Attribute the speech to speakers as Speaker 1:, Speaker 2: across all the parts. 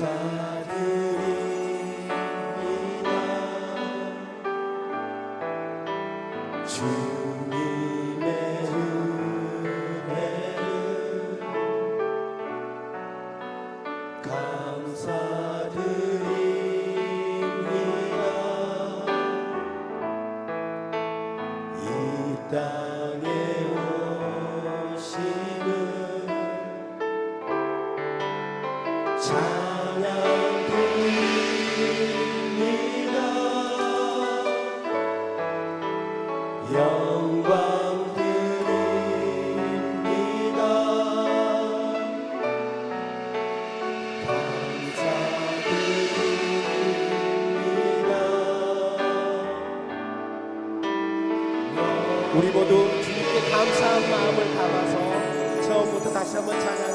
Speaker 1: sun.
Speaker 2: 우리 모두 주님께 감사한 마음을 담아서 처음부터 다시 한번 찬양.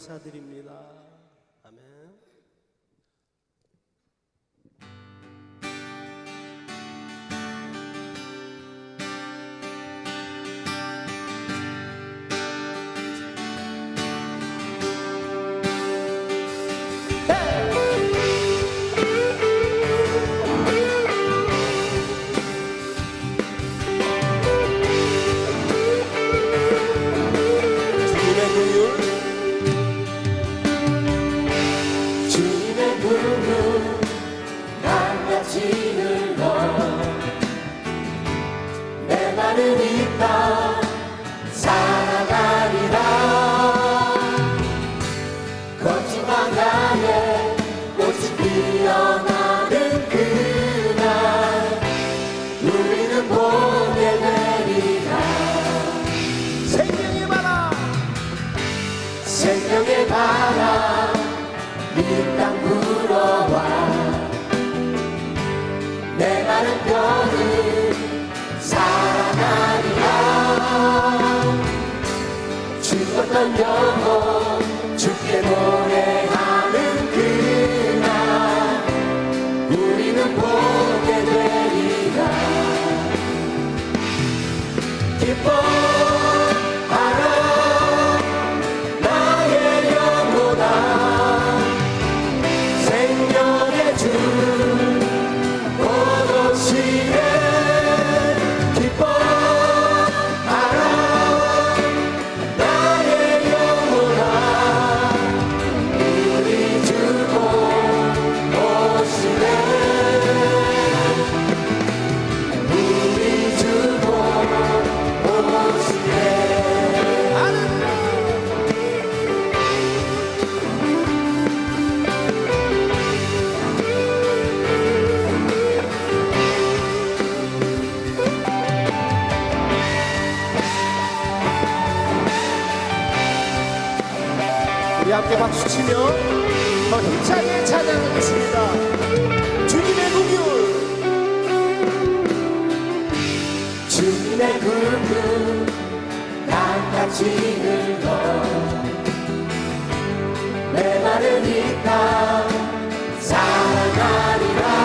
Speaker 1: সাদির মিলা 난
Speaker 2: 영혼 주께 노래하는 그날 우리는 보게 되리라 우리
Speaker 3: 함께 박수 치며 더 힘차게 찬양하겠습니다. 주님의 구유
Speaker 2: 주님의 구유 땅같이 늙어. 메마른 이땅 사랑하리라.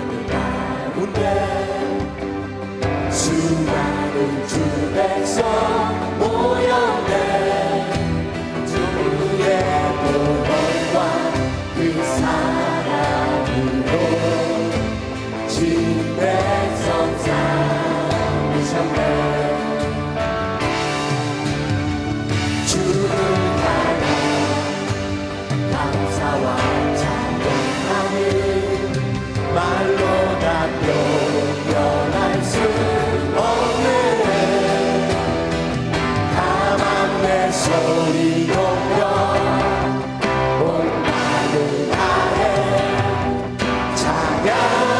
Speaker 3: 고난 가운데
Speaker 2: 수많은 주 백성 모였네. Lord.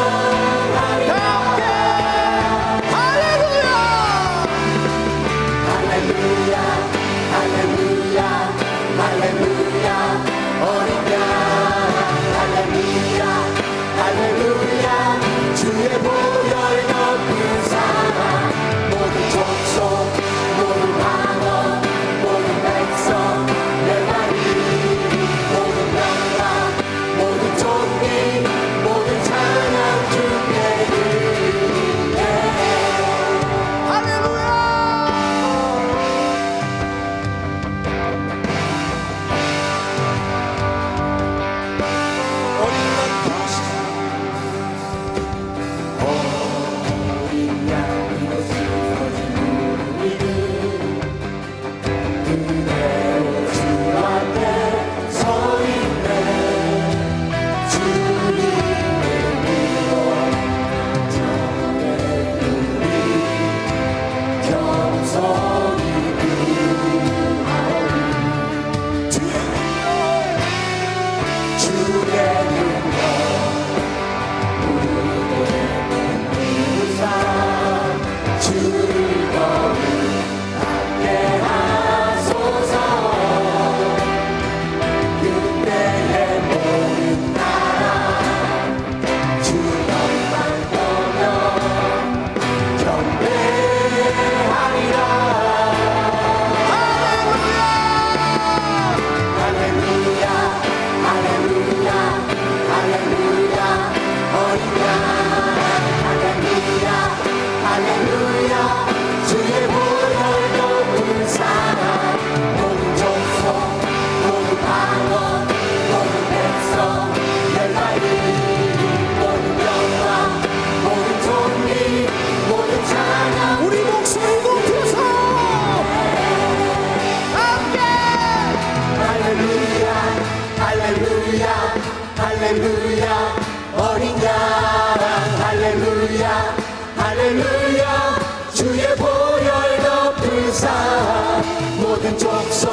Speaker 3: 할렐루야
Speaker 2: 할렐루야. 주의 보혈 덮은 사 모든 족속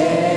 Speaker 2: Yeah.